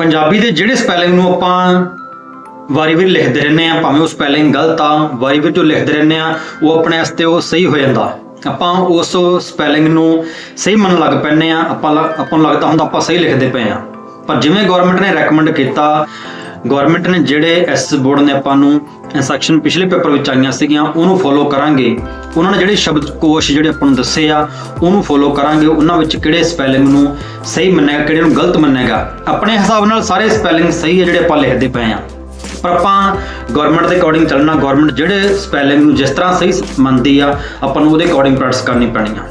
ਪੰਜਾਬੀ ਦੇ ਜਿਹੜੇ ਸਪੈਲਿੰਗ ਨੂੰ ਆਪਾਂ ਵਾਰੀ-ਵਾਰੀ ਲਿਖਦੇ ਰਹਿੰਦੇ ਆ ਭਾਵੇਂ ਉਹ ਸਪੈਲਿੰਗ ਗਲਤ ਆ ਵਾਰੀ-ਵਾਰੀ ਜੋ ਲਿਖਦੇ ਰਹਿੰਦੇ ਆ ਉਹ ਆਪਣੇ ਵਾਸਤੇ ਉਹ ਸਹੀ ਹੋ ਜਾਂਦਾ। ਆਪਾਂ ਉਸ ਸਪੈਲਿੰਗ ਨੂੰ ਸਹੀ ਮੰਨਣ ਲੱਗ ਪੈਂਦੇ ਆ ਆਪਾਂ ਲ- ਆਪਾਂ ਨੂੰ ਲੱਗਦਾ ਹੁੰਦਾ ਆਪਾਂ ਸਹੀ ਲਿਖਦੇ ਪਏ ਆ ਪਰ ਜਿਵੇਂ ਗਵਰਨਮੈਂਟ ਨੇ ਰეკਮੈਂਡ ਕੀਤਾ ਗਵਰਨਮੈਂਟ ਨੇ ਜਿਹੜੇ ਐਸ ਬੋਰਡ ਨੇ ਆਪਾਂ ਨੂੰ ਇਨਸਟਰਕਸ਼ਨ ਪਿਛਲੇ ਪੇਪਰ ਵਿੱਚ ਆਈਆਂ ਸੀਗੀਆਂ, ਉਹਨੂੰ ਫੋਲੋ ਕਰਾਂਗੇ। ਉਹਨਾਂ ਨੇ ਜਿਹੜੇ ਸ਼ਬਦ ਕੋਸ਼ ਜਿਹੜੇ ਆਪਾਂ ਨੂੰ ਦੱਸੇ ਆ, ਉਹਨੂੰ ਫੋਲੋ ਕਰਾਂਗੇ। ਉਹਨਾਂ ਵਿੱਚ ਕਿਹੜੇ ਸਪੈਲਿੰਗ ਨੂੰ ਸਹੀ ਮੰਨੇਗਾ ਕਿਹੜੇ ਨੂੰ ਗਲਤ ਮੰਨੇਗਾ ਆਪਣੇ ਹਿਸਾਬ ਨਾਲ ਸਾਰੇ ਸਪੈਲਿੰਗ ਸਹੀ ਹੈ ਜਿਹੜੇ ਆਪਾਂ ਲਿਖਦੇ ਪਏ ਆ। ਪਰ ਆਪਾਂ ਗਵਰਨਮੈਂਟ ਦੇ ਅਕੋਰਡਿੰਗ ਚੱਲਣਾ ਗਵਰਨਮੈਂਟ ਜਿਹੜੇ ਸਪੈਲਿੰਗ ਨੂੰ ਜਿਸ ਤਰ੍ਹਾਂ ਸਹੀ ਮੰਨਦੀ ਆ, ਆਪਾਂ ਨੂੰ ਉਹਦੇ ਅਕੋਰਡਿੰਗ ਪ੍ਰੈਕਟਿਸ ਕਰਨੀ ਪੈਣੀ ਆ।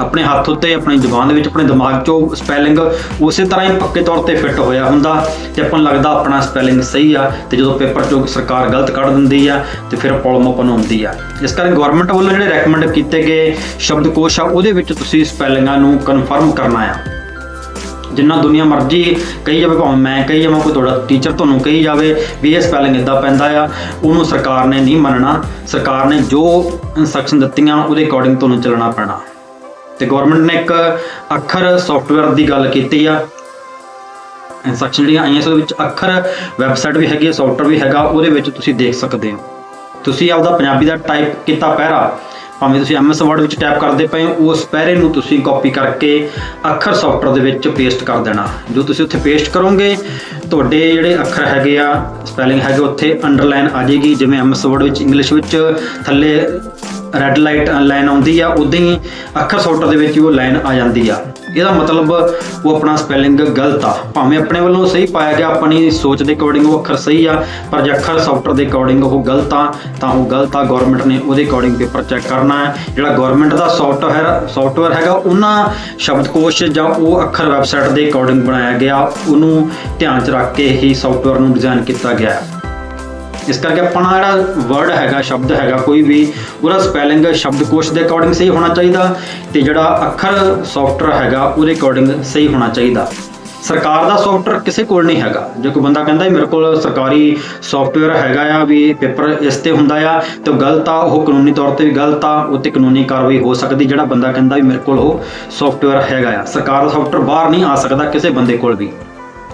ਆਪਣੇ ਹੱਥ ਉੱਤੇ ਆਪਣੀ ਜ਼ੁਬਾਨ ਦੇ ਵਿੱਚ ਆਪਣੇ ਦਿਮਾਗ 'ਚੋਂ ਸਪੈਲਿੰਗ ਉਸੇ ਤਰ੍ਹਾਂ ਹੀ ਪੱਕੇ ਤੌਰ ਤੇ ਫਿੱਟ ਹੋਇਆ ਹੁੰਦਾ ਤੇ ਆਪਾਂ ਨੂੰ ਲੱਗਦਾ ਆਪਣਾ ਸਪੈਲਿੰਗ ਸਹੀ ਆ ਤੇ ਜਦੋਂ ਪੇਪਰ 'ਚੋਂ ਸਰਕਾਰ ਗਲਤ ਕੱਢ ਦਿੰਦੀ ਆ ਤੇ ਫਿਰ ਪ੍ਰੋਬਲਮ ਆਪਾਂ ਨੂੰ ਹੁੰਦੀ ਆ। ਇਸ ਕਰਕੇ ਗਵਰਨਮੈਂਟ ਵੱਲੋਂ ਜਿਹੜੇ ਰეკਮੈਂਡ ਕੀਤੇ ਗਏ ਸ਼ਬਦਕੋਸ਼ ਆ, ਉਹਦੇ ਵਿੱਚ ਤੁਸੀਂ ਸਪੈਲਿੰਗਾਂ ਨੂੰ ਕਨਫਰਮ ਕਰਨਾ ਆ। ਜਿੰਨਾ ਦੁਨੀਆ ਮਰਜ਼ੀ ਕਹੀ ਜਾਵੇ, ਭਾਵੇਂ ਮੈਂ ਕਹੀ ਜਾਵਾਂ, ਕੋਈ ਤੁਹਾਡਾ ਟੀਚਰ ਤੁਹਾਨੂੰ ਕਹੀ ਜਾਵੇ ਵੀ ਇਹ ਸਪੈਲਿੰਗ ਇਦਾਂ ਪੈਂਦਾ ਆ, ਉਹਨੂੰ ਸਰਕਾਰ ਨੇ ਨਹੀਂ ਮੰਨਣਾ। ਸਰਕਾਰ ਨੇ ਜੋ ਇਨਸਟਰਕਸ਼ਨ ਦਿੱਤੀਆਂ, ਉਹਦੇ ਅਕੋਰਡਿੰਗ ਤੁਹਾਨੂੰ ਚੱਲਣਾ ਪੈਣਾ। ਤੇ ਗਵਰਨਮੈਂਟ ਨੇ ਇੱਕ ਅੱਖਰ ਸੌਫਟਵੇਅਰ ਦੀ ਗੱਲ ਕੀਤੀ ਆ। ਇਨਸਟਰਕਸ਼ਨ ਜਿਹੜੀਆਂ ਆਈਆਂ ਸੀ ਵਿੱਚ ਅੱਖਰ ਵੈਬਸਾਈਟ ਵੀ ਹੈਗੀ ਹੈ ਸੌਫਟਵੇਅਰ ਵੀ ਹੈਗਾ, ਉਹਦੇ ਵਿੱਚ ਤੁਸੀਂ ਦੇਖ ਸਕਦੇ ਹੋ। ਤੁਸੀਂ ਆਪਦਾ ਪੰਜਾਬੀ ਦਾ ਟਾਈਪ ਕੀਤਾ ਪਹਿਰਾ, ਭਾਵੇਂ ਤੁਸੀਂ ਐਮਐਸ ਵਰਡ ਵਿੱਚ ਟਾਈਪ ਕਰਦੇ ਪਏ ਹੋ, ਉਸ ਪਹਿਰੇ ਨੂੰ ਤੁਸੀਂ ਕਾਪੀ ਕਰਕੇ ਅੱਖਰ ਸੌਫਟਵੇਅਰ ਦੇ ਵਿੱਚ ਪੇਸਟ ਕਰ ਦੇਣਾ। ਜੋ ਤੁਸੀਂ ਉੱਥੇ ਪੇਸਟ ਕਰੋਗੇ, ਤੁਹਾਡੇ ਜਿਹੜੇ ਅੱਖਰ ਹੈਗੇ ਆ ਸਪੈਲਿੰਗ ਹੈਗੇ ਉੱਥੇ ਅੰਡਰਲਾਈਨ ਆ ਜਾਏਗੀ, ਜਿਵੇਂ ਐਮਐਸ ਵਰਡ ਵਿੱਚ ਇੰਗਲਿਸ਼ ਵਿੱਚ, ਥੱਲੇ ਰੈੱਡ ਲਾਈਟ ਲਾਈਨ ਆਉਂਦੀ ਆ ਉਦਾਂ ਹੀ ਅੱਖਰ ਸੌਫਟਵੇਅਰ ਦੇ ਵਿੱਚ ਵੀ ਉਹ ਲਾਈਨ ਆ ਜਾਂਦੀ ਆ। ਇਹਦਾ ਮਤਲਬ ਉਹ ਆਪਣਾ ਸਪੈਲਿੰਗ ਗਲਤ ਆ। ਭਾਵੇਂ ਆਪਣੇ ਵੱਲੋਂ ਸਹੀ ਪਾਇਆ ਗਿਆ ਆਪਣੀ ਸੋਚ ਦੇ ਅਕੋਰਡਿੰਗ ਉਹ ਅੱਖਰ ਸਹੀ ਆ, ਪਰ ਜੇ ਅੱਖਰ ਸੌਫਟਵੇਅਰ ਦੇ ਅਕੋਰਡਿੰਗ ਉਹ ਗਲਤ ਆ, ਤਾਂ ਉਹ ਗਲਤ ਆ। ਗਵਰਨਮੈਂਟ ਨੇ ਉਹਦੇ ਅਕੋਰਡਿੰਗ ਪੇਪਰ ਚੈੱਕ ਕਰਨਾ ਹੈ। ਜਿਹੜਾ ਗਵਰਨਮੈਂਟ ਦਾ ਸੌਫਟਵੇਅਰ ਸੌਫਟਵੇਅਰ ਹੈਗਾ, ਉਹਨਾਂ ਸ਼ਬਦਕੋਸ਼ ਜਾਂ ਉਹ ਅੱਖਰ ਵੈਬਸਾਈਟ ਦੇ ਅਕੋਰਡਿੰਗ ਬਣਾਇਆ ਗਿਆ, ਉਹਨੂੰ ਧਿਆਨ 'ਚ ਰੱਖ ਕੇ ਹੀ ਸੌਫਟਵੇਅਰ ਨੂੰ ਡਿਜ਼ਾਈਨ ਕੀਤਾ ਗਿਆ ਹੈ। ਇਸ ਕਰਕੇ ਆਪਣਾ ਜਿਹੜਾ ਵਰਡ ਹੈਗਾ, ਸ਼ਬਦ ਹੈਗਾ, ਕੋਈ ਵੀ ਉਹਦਾ ਸਪੈਲਿੰਗ ਸ਼ਬਦਕੋਸ਼ ਦੇ ਅਕੋਰਡਿੰਗ ਸਹੀ ਹੋਣਾ ਚਾਹੀਦਾ ਤੇ ਜਿਹੜਾ ਅੱਖਰ ਸੌਫਟਵੇਅਰ ਹੈਗਾ, ਉਹਦੇ ਅਕੋਰਡਿੰਗ ਸਹੀ ਹੋਣਾ ਚਾਹੀਦਾ। ਸਰਕਾਰ ਦਾ ਸੌਫਟਵੇਅਰ ਕਿਸੇ ਕੋਲ ਨਹੀਂ ਹੈਗਾ। ਜੇ ਕੋਈ ਬੰਦਾ ਕਹਿੰਦਾ ਮੇਰੇ ਕੋਲ ਸਰਕਾਰੀ ਸੌਫਟਵੇਅਰ ਹੈਗਾ ਆ ਵੀ ਪੇਪਰ ਇਸ ਤੇ ਹੁੰਦਾ ਆ, ਤੇ ਉਹ ਗਲਤ ਆ, ਉਹ ਕਾਨੂੰਨੀ ਤੌਰ ਤੇ ਵੀ ਗਲਤ ਆ, ਉਹ ਤੇ ਕਾਨੂੰਨੀ ਕਾਰਵਾਈ ਹੋ ਸਕਦੀ, ਜਿਹੜਾ ਬੰਦਾ ਕਹਿੰਦਾ ਵੀ ਮੇਰੇ ਕੋਲ ਉਹ ਸੌਫਟਵੇਅਰ ਹੈਗਾ ਆ। ਸਰਕਾਰ ਦਾ ਸੌਫਟਵੇਅਰ ਬਾਹਰ ਨਹੀਂ ਆ ਸਕਦਾ ਕਿਸੇ ਬੰਦੇ ਕੋਲ ਵੀ।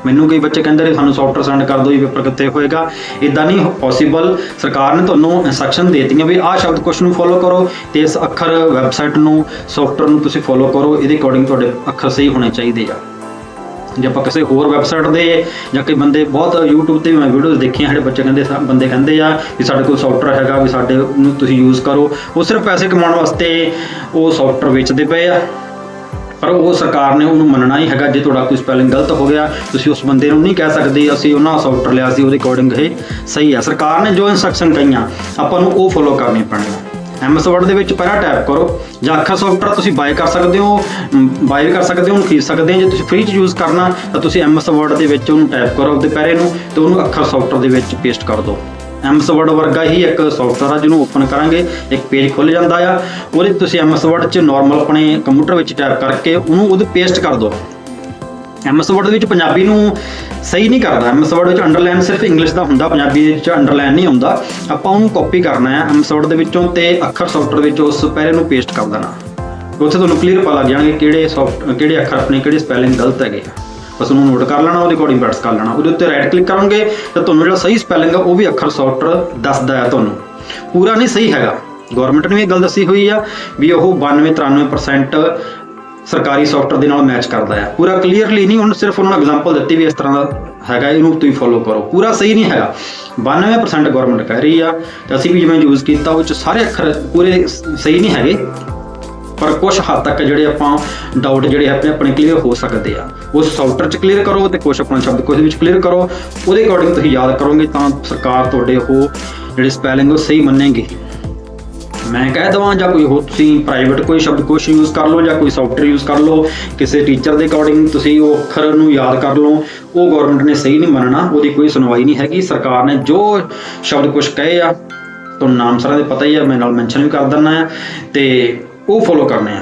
ਮੈਨੂੰ ਕਈ ਬੱਚੇ ਕਹਿੰਦੇ ਨੇ, ਸਾਨੂੰ ਸੌਫਟਵੇਅਰ ਸੈਂਡ ਕਰ ਦਿਓ ਜੀ ਪੇਪਰ ਕਿੱਥੇ ਹੋਏਗਾ? ਇਦਾਂ ਨਹੀਂ ਪੋਸੀਬਲ ਸਰਕਾਰ ਨੇ ਤੁਹਾਨੂੰ ਇਨਸਟਰਕਸ਼ਨ ਦੇ ਦਿੱਤੀਆਂ ਵੀ ਆਹ ਸ਼ਬਦ ਕੁਛ ਨੂੰ ਫੋਲੋ ਕਰੋ ਤੇ ਇਸ ਅੱਖਰ ਵੈਬਸਾਈਟ ਨੂੰ ਸੌਫਟਵੇਅਰ ਨੂੰ ਤੁਸੀਂ ਫੋਲੋ ਕਰੋ, ਇਹਦੇ ਅਕੋਰਡਿੰਗ ਤੁਹਾਡੇ ਅੱਖਰ ਸਹੀ ਹੋਣੇ ਚਾਹੀਦੇ ਆ। ਜੇ ਆਪਾਂ ਕਿਸੇ ਹੋਰ ਵੈਬਸਾਈਟ ਦੇ ਜਾਂ ਕਈ ਬੰਦੇ ਬਹੁਤ YouTube ਤੇ ਵੀ ਮੈਂ ਵੀਡੀਓਜ਼ ਦੇਖੀਆਂ ਸਾਡੇ ਬੱਚੇ ਕਹਿੰਦੇ ਬੰਦੇ ਕਹਿੰਦੇ ਆ ਵੀ ਸਾਡੇ ਕੋਲ ਸੌਫਟਵੇਅਰ ਹੈਗਾ, ਵੀ ਸਾਡੇ ਨੂੰ ਤੁਸੀਂ ਯੂਜ਼ ਕਰੋ, ਉਹ ਸਿਰਫ ਪੈਸੇ ਕਮਾਉਣ ਵਾਸਤੇ ਉਹ ਸੌਫਟਵੇਅਰ ਵੇਚਦੇ ਪਏ ਆ। ਪਰ ਉਹ ਸਰਕਾਰ ਨੇ ਉਹਨੂੰ ਮੰਨਣਾ ਹੀ ਹੈਗਾ, ਜੇ ਤੁਹਾਡਾ ਕੋਈ ਸਪੈਲਿੰਗ ਗਲਤ ਹੋ ਗਿਆ, ਤੁਸੀਂ ਉਸ ਬੰਦੇ ਨੂੰ ਨਹੀਂ ਕਹਿ ਸਕਦੇ, ਅਸੀਂ ਉਹਨਾਂ ਸੌਫਟਵੇਅਰ ਲਿਆ ਸੀ, ਉਹਦੇ ਅਕੋਰਡਿੰਗ ਇਹ ਸਹੀ ਹੈ। ਸਰਕਾਰ ਨੇ ਜੋ ਇਨਸਟਰਕਸ਼ਨ ਕਹੀਆਂ, ਆਪਾਂ ਨੂੰ ਉਹ ਫੋਲੋ ਕਰਨੀ ਪੈਣੀਆਂ ਐਮਐਸ ਵਰਡ ਦੇ ਵਿੱਚ ਪਹਿਲਾਂ ਟਾਈਪ ਕਰੋ, ਜਾਂ ਅੱਖਰ ਸੌਫਟਵੇਅਰ ਤੁਸੀਂ ਬਾਏ ਕਰ ਸਕਦੇ ਹੋ ਬਾਏ ਕਰ ਸਕਦੇ ਹੋ, ਉਹਨੂੰ ਖਰੀਦ ਸਕਦੇ ਹੋ, ਜੇ ਤੁਸੀਂ ਫ੍ਰੀ ਚ ਯੂਜ਼ ਕਰਨਾ, ਤਾਂ ਤੁਸੀਂ ਐਮਐਸ ਵਰਡ ਦੇ ਵਿੱਚ ਉਹਨੂੰ ਟਾਈਪ ਕਰੋ ਆਪਦੇ ਪੈਰੇ ਨੂੰ ਤੇ ਉਹਨੂੰ ਅੱਖਰ ਸੌਫਟਵੇਅਰ ਦੇ ਵਿੱਚ ਪੇਸਟ ਕਰ ਦਿਓ। ਐਮਐਸ ਵਰਡ ਵਰਗਾ ਹੀ ਇੱਕ ਸੌਫਟਵੇਅਰ ਆ ਜਿਹਨੂੰ ਓਪਨ ਕਰਾਂਗੇ, ਇੱਕ ਪੇਜ ਖੁੱਲ ਜਾਂਦਾ ਆ। ਉਹਦੇ 'ਚ ਤੁਸੀਂ ਐਮਐਸ ਵਰਡ 'ਚ ਨਾਰਮਲ ਆਪਣੇ ਕੰਪਿਊਟਰ ਵਿੱਚ ਟਾਈਪ ਕਰਕੇ ਉਹਨੂੰ ਉਹਦੇ ਪੇਸਟ ਕਰ ਦਿਓ। ਐਮਐਸ ਵਰਡ ਦੇ ਵਿੱਚ ਪੰਜਾਬੀ ਨੂੰ ਸਹੀ ਨਹੀਂ ਕਰਦਾ। ਐਮਐਸ ਵਰਡ ਵਿੱਚ ਅੰਡਰਲਾਈਨ ਸਿਰਫ ਇੰਗਲਿਸ਼ ਦਾ ਹੁੰਦਾ, ਪੰਜਾਬੀ ਵਿੱਚ ਅੰਡਰਲਾਈਨ ਨਹੀਂ ਹੁੰਦਾ। ਆਪਾਂ ਉਹਨੂੰ ਕਾਪੀ ਕਰਨਾ ਹੈ ਐਮਐਸ ਵਰਡ ਦੇ ਵਿੱਚੋਂ ਤੇ ਅੱਖਰ ਸੌਫਟਵੇਅਰ ਵਿੱਚ ਉਸ ਪਹਿਰੇ ਨੂੰ ਪੇਸਟ ਕਰ ਦੇਣਾ। ਉੱਥੇ ਤੁਹਾਨੂੰ ਕਲੀਅਰ ਪਤਾ ਲੱਗ ਜਾਣਗੇ ਕਿਹੜੇ ਸੌਫਟ ਕਿਹੜੇ ਅੱਖਰ ਆਪਣੇ, ਕਿਹੜੇ ਸਪੈਲਿੰਗ ਗਲਤ ਹੈਗੇ ਆ। ਬਸ ਉਹਨੂੰ ਨੋਟ ਕਰ ਲੈਣਾ, ਉਹਦੇ ਅਕੋਰਡਿੰਗ ਪ੍ਰੈਸ ਕਰ ਲੈਣਾ। ਉਹਦੇ ਉੱਤੇ ਰਾਈਟ ਕਲਿੱਕ ਕਰੋਗੇ, ਤਾਂ ਤੁਹਾਨੂੰ ਜਿਹੜਾ ਸਹੀ ਸਪੈਲਿੰਗ ਆ, ਉਹ ਵੀ ਅੱਖਰ ਸੌਫਟਵੇਅਰ ਦੱਸਦਾ ਹੈ ਤੁਹਾਨੂੰ। ਪੂਰਾ ਨਹੀਂ ਸਹੀ ਹੈਗਾ। ਗਵਰਨਮੈਂਟ ਨੇ ਵੀ ਇਹ ਗੱਲ ਦੱਸੀ ਹੋਈ ਆ ਵੀ ਉਹ 92 93% ਸਰਕਾਰੀ ਸੌਫਟਵੇਅਰ ਦੇ ਨਾਲ ਮੈਚ ਕਰਦਾ ਹੈ ਪੂਰਾ ਕਲੀਅਰਲੀ ਨਹੀਂ ਹੁਣ ਸਿਰਫ ਉਹਨਾਂ ਨੇ ਐਗਜ਼ਾਮਪਲ ਦਿੱਤੀ ਵੀ ਇਸ ਤਰ੍ਹਾਂ ਦਾ ਹੈਗਾ, ਇਹਨੂੰ ਤੁਸੀਂ ਫੋਲੋ ਕਰੋ। ਪੂਰਾ ਸਹੀ ਨਹੀਂ ਹੈਗਾ। 92% ਗਵਰਨਮੈਂਟ ਕਹਿ ਰਹੀ ਆ, ਤੇ ਅਸੀਂ ਵੀ ਜਿਵੇਂ ਯੂਜ਼ ਕੀਤਾ, ਉਹ ਚ ਸਾਰੇ ਅੱਖਰ ਪੂਰੇ ਸਹੀ ਨਹੀਂ ਹੈਗੇ। ਪਰ ਕੁਝ ਹੱਦ ਤੱਕ ਜਿਹੜੇ ਆਪਾਂ ਡਾਊਟ ਜਿਹੜੇ ਆਪਣੇ ਆਪਣੇ ਕਲੀਅਰ ਹੋ ਸਕਦੇ ਆ, ਉਸ ਸੌਫਟਵੇਅਰ ਚ ਕਲੀਅਰ ਕਰੋ ਤੇ ਕੁਝ ਆਪਣਾ ਸ਼ਬਦ ਕੋਸ਼ ਵਿੱਚ ਕਲੀਅਰ ਕਰੋ, ਉਹਦੇ ਅਕੋਰਡਿੰਗ ਤੁਸੀਂ ਯਾਦ ਕਰੋਗੇ ਤਾਂ ਸਰਕਾਰ ਤੁਹਾਡੇ ਉਹ ਜਿਹੜੇ ਸਪੈਲਿੰਗ ਉਹ ਸਹੀ ਮੰਨੇਗੀ। ਮੈਂ ਕਹਿ ਦਵਾਂ ਜਾਂ ਕੋਈ ਹੋਰ ਤੁਸੀਂ ਪ੍ਰਾਈਵੇਟ ਕੋਈ ਸ਼ਬਦਕੋਸ਼ ਯੂਜ਼ ਕਰ ਲਓ ਜਾਂ ਕੋਈ ਸੌਫਟਵੇਅਰ ਯੂਜ਼ ਕਰ ਲਓ, ਕਿਸੇ ਟੀਚਰ ਦੇ ਅਕੋਰਡਿੰਗ ਤੁਸੀਂ ਉਹ ਅੱਖਰ ਨੂੰ ਯਾਦ ਕਰ ਲਓ, ਉਹ ਗਵਰਨਮੈਂਟ ਨੇ ਸਹੀ ਨਹੀਂ ਮੰਨਣਾ, ਉਹਦੀ ਕੋਈ ਸੁਣਵਾਈ ਨਹੀਂ ਹੈਗੀ, ਸਰਕਾਰ ਨੇ ਜੋ ਸ਼ਬਦ ਸ਼ਬਦਕੋਸ਼ ਕਹੇ ਆ, ਤੁਹਾਨੂੰ ਨਾਮ ਸਾਰਿਆਂ ਦੇ ਪਤਾ ਹੀ ਆ ਮੈਂ ਨਾਲ ਮੈਂਸ਼ਨ ਵੀ ਕਰ ਦਿੰਦਾ ਆ, ਤੇ ਉਹ ਫੋਲੋ ਕਰਨੇ ਆ।